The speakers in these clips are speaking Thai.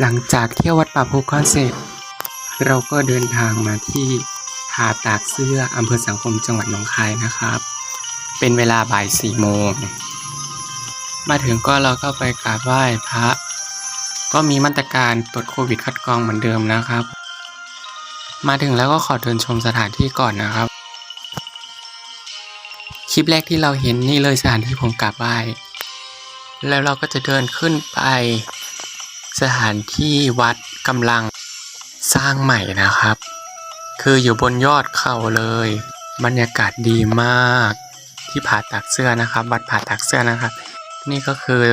หลังจากเที่ยววัดป่าภูก้อนเสร็จ เราก็เดินทางมาที่หาดตากเสื้ออำเภอสังคมจังหวัดหนองคายนะครับ เป็นเวลาบ่ายสี่โมง มาถึงก็เราก็ไปกราบไหว้พระ ก็มีมาตรการตรวจโควิดคัดกรองเหมือนเดิมนะครับ มาถึงแล้วก็ขอเดินชมสถานที่ก่อนนะครับ คลิปแรกที่เราเห็นนี่เลยสถานที่ผมกราบไหว้ แล้วเราก็จะเดินขึ้นไป สถานที่วัดกำลังสร้างใหม่นะครับ คืออยู่บนยอดเขาเลย บรรยากาศดีมาก ที่ผาตักเสื้อนะครับวัดผาตักเสื้อนะครับ นี่ก็คือ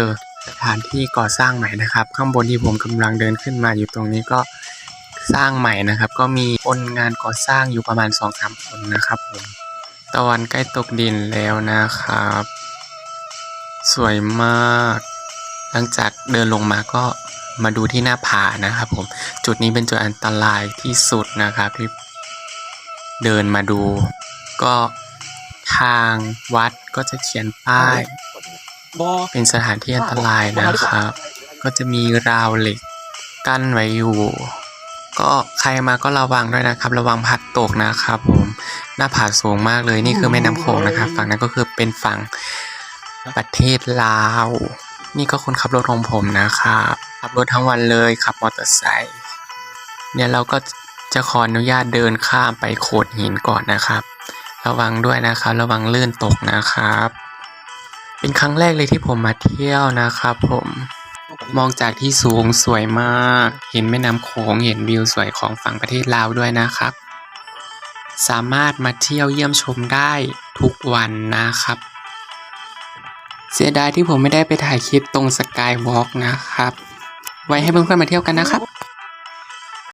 สถานที่ก่อสร้างใหม่นะครับ ข้างบนที่ผมกำลังเดินขึ้นมาอยู่ตรงนี้ก็สร้างใหม่นะครับ ก็มีคนงานก่อสร้างอยู่ประมาณ2อสามคนนะครับผมตะวันใกล้ตกดินแล้วนะครับ สวยมาก หลังจากเดินลงมาก็มาดูที่หน้าผานะครับผมจุดนี้เป็นจุดอันตรายที่สุดนะครับที่เดินมาดู ก็ทางวัดก็จะเขียนป้ายบอเป็นสถานที่อันตรายนะครับ ก็จะมีราวเหล็กกั้นไว้อยู่ ก็ใครมาก็ระวังด้วยนะครับ ระวังพัดตกนะครับผมหน้าผาสูงมากเลยนี่คือแม่น้ำโขงนะครับ ฝั่งนั้นก็คือเป็นฝั่งประเทศลาว นี่ก็คนขับรถของผมนะครับขับรถทั้งวันเลยขับมอเตอร์ไซค์เนี่ยเราก็จะขออนุญาตเดินข้ามไปโขดหินก่อนนะครับ ระวังด้วยนะครับ ระวังลื่นตกนะครับ เป็นครั้งแรกเลยที่ผมมาเที่ยวนะครับ ผมมองจากที่สูงสวยมาก เห็นแม่น้ำโขงเห็นวิวสวยของฝั่งประเทศลาวด้วยนะครับ สามารถมาเที่ยวเยี่ยมชมได้ทุกวันนะครับ เสียดายที่ผมไม่ได้ไปถ่ายคลิปตรงสกายวอล์กนะครับ ไว้ให้เพื่อนๆมาเที่ยวกันนะครับ